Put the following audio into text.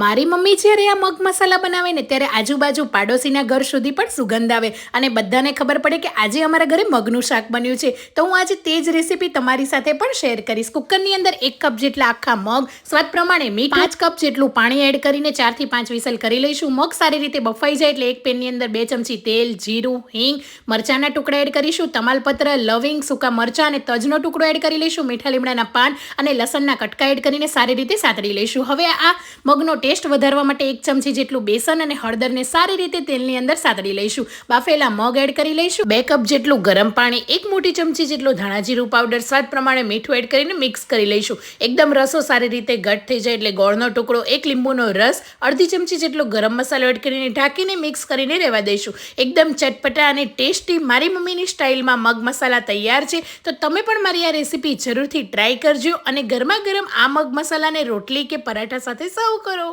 મારી મમ્મી જ્યારે આ મગ મસાલા બનાવે ને ત્યારે આજુબાજુ પાડોશીના ઘર સુધી પણ સુગંધ આવે અને બધાને ખબર પડે કે આજે અમારા ઘરે મગનું શાક બન્યું છે. તો હું આજે તે જ રેસીપી તમારી સાથે પણ શેર કરીશ. કુકરની અંદર એક કપ જેટલા આખા મગ સ્વાદ પ્રમાણે મીઠ પાંચ કપ જેટલું પાણી એડ કરીને ચારથી પાંચ વિસલ કરી લઈશું. મગ સારી રીતે બફાઈ જાય એટલે એક પેનની અંદર બે ચમચી તેલ જીરું હિંગ મરચાના ટુકડા એડ કરીશું. તમાલપત્ર લવિંગ સૂકા મરચાં અને તજનો ટુકડો એડ કરી લઈશું. મીઠા લીમડાના પાન અને લસણના કટકા એડ કરીને સારી રીતે સાતડી લઈશું. હવે આ મગનો ટેસ્ટ વધારવા માટે એક ચમચી જેટલું બેસન અને હળદરને સારી રીતે તેલની અંદર સાતડી લઈશું. બાફેલા મગ એડ કરી લઈશું. બે કપ જેટલું ગરમ પાણી, એક મોટી ચમચી જેટલું ધાણા જીરું પાવડર, સ્વાદ પ્રમાણે મીઠું એડ કરીને મિક્સ કરી લઈશું. એકદમ રસો સારી રીતે ઘટ થઈ જાય એટલે ગોળનો ટુકડો, એક લીંબુનો રસ, અડધી ચમચી જેટલો ગરમ મસાલો એડ કરીને ઢાંકીને મિક્સ કરીને રહેવા દઈશું. એકદમ ચટપટા અને ટેસ્ટી મારી મમ્મીની સ્ટાઇલમાં મગ મસાલા તૈયાર છે. તો તમે પણ મારી આ રેસીપી જરૂરથી ટ્રાય કરજો અને ગરમા ગરમ આ મગ મસાલાને રોટલી કે પરાઠા સાથે સર્વ કરો.